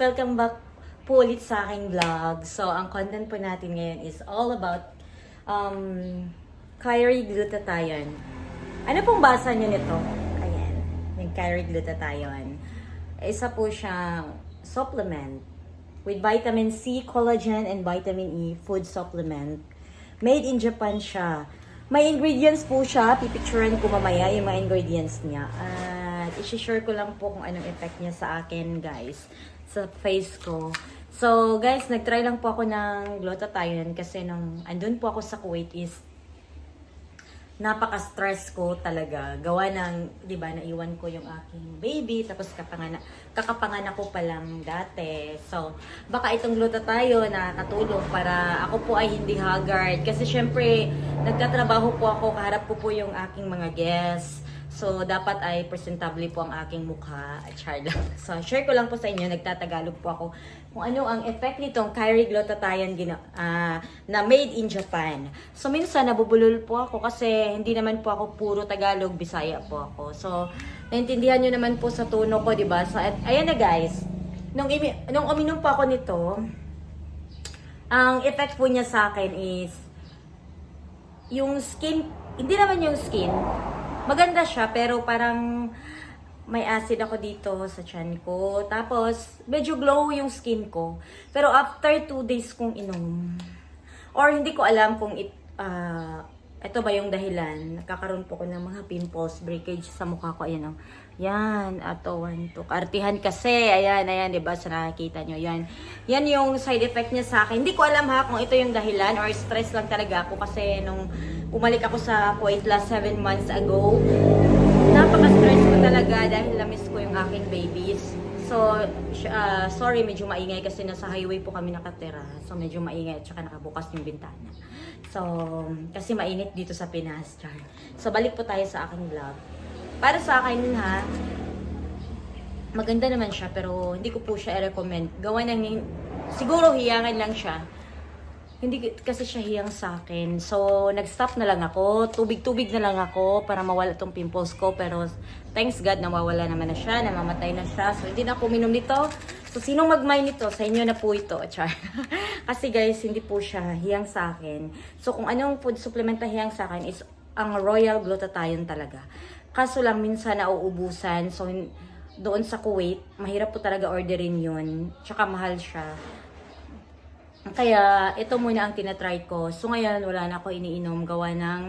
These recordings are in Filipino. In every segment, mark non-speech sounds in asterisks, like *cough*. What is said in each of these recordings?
welcome back po ulit sa aking vlog. So, ang content po natin ngayon is all about um, Kyrie Glutathione. Ano pong basa niyo nito? Ayan, yung Kyrie Glutathione. Isa po siyang supplement with vitamin C, collagen, and vitamin E food supplement. Made in Japan siya. May ingredients po siya. Pipicturean ko mamaya yung mga ingredients niya. At isi-share ko lang po kung anong effect niya sa akin, guys. Sa face ko. So, guys, nag-try lang po ako ng glutathione kasi nung andun po ako sa Kuwait is napaka-stress ko talaga. Gawa ng, di ba, naiwan ko yung aking baby, tapos kapangana, kakapanganak ko pa lang dati. So, baka itong glutathione nakakatulong para ako po ay hindi haggard. Kasi syempre, nagtatrabaho po ako, kaharap ko po yung aking mga guests. So, dapat ay presentable po ang aking mukha char lang. *laughs* So, share ko lang po sa inyo, nagtatagalog po ako kung ano ang effect nitong Kyrie Glutathione gina, ah, na made in Japan. So, minsan nabubulol po ako kasi hindi naman po ako puro Tagalog, Bisaya po ako. So, naintindihan nyo naman po sa tono ko, di ba? So, at, ayan na guys, nung, imi, nung uminom po ako nito, ang effect po niya sa akin is yung skin, hindi naman yung skin, maganda siya pero parang may acid ako dito sa chan ko. Tapos, medyo glow yung skin ko. Pero after 2 days kong inom, or hindi ko alam kung it, ah, ito ba yung dahilan, nagkakaroon po ko ng mga pimples, breakage sa mukha ko. Ayan o. Yan, ato, one, two. Kartihan kasi. Ayan, ayan, di ba? Sa nakikita nyo. Yan. Yan yung side effect niya sa akin. Hindi ko alam ha kung ito yung dahilan or stress lang talaga ako kasi nung umalik ako sa Kuwait last 7 months ago, napaka-stress ko talaga dahil na-miss ko yung aking babies. So, ah, sorry, medyo maingay kasi nasa highway po kami nakatira. So, medyo maingay at saka nakabukas yung bintana. So, kasi mainit dito sa Pinas. So, balik po tayo sa aking vlog. Para sa akin ha, maganda naman siya pero hindi ko po siya i-recommend. Gawa ng, siguro hiyangan lang siya. Hindi kasi siya hiyang sa akin. So, nag-stop na lang ako. Tubig-tubig na lang ako para mawala tong pimples ko. Pero, thanks God, nawawala naman na siya. Namamatay na siya. So, hindi na ako minom nito. So, sinong mag-mine nito? Sa inyo na po ito. Char. *laughs* kasi guys, hindi po siya hiyang sa akin. So, kung anong food supplement na hiyang sa akin is ang Royal Glutathione talaga. Kaso lang, minsan nauubusan. So, doon sa Kuwait, mahirap po talaga orderin yun. Tsaka mahal siya. Kaya, ito muna ang tinatry ko. So, ngayon, wala na ako iniinom. Gawa ng,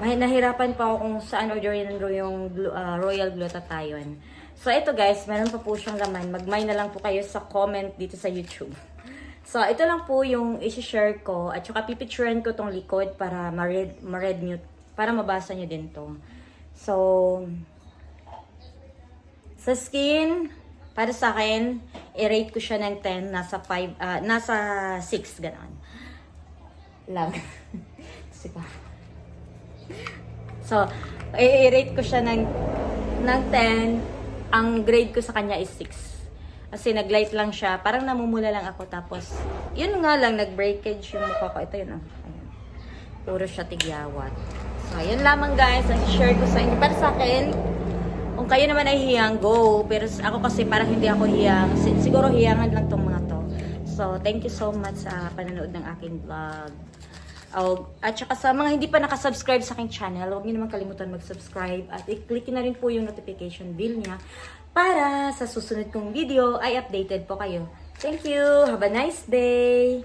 mahi- nahirapan pa ako kung saan orderin yung ah, Royal Glutathione. So, ito guys, meron pa po siyang laman. Mag-mine na lang po kayo sa comment dito sa YouTube. So, ito lang po yung isi-share ko. At saka pipicturean ko tong likod para ma-read, ma-read nyo, para mabasa nyo din to. So, sa skin, para sa akin, i-rate ko siya ng 10, nasa 5, ah, nasa 6, gano'n. Lang. *laughs* Pa. So, i-rate ko siya ng, ng 10. Ang grade ko sa kanya is 6. Kasi nag-light lang siya. Parang namumula lang ako. Tapos, yun nga lang, nag-breakage yung mukha ko. Ito yun, oh. Ayan. Puro siya tigyawat. So, yun lamang guys. Ang share ko sa inyo. Para sa akin, kung kayo naman ay hiyang, go. Pero ako kasi parang hindi ako hiyang. Si- Siguro hiyangan lang tong mga to. So, thank you so much sa panonood ng aking vlog. Oh, at saka sa mga hindi pa nakasubscribe sa aking channel, huwag niyo naman kalimutan mag-subscribe at i-click na rin po yung notification bell niya para sa susunod kong video ay updated po kayo. Thank you! Have a nice day!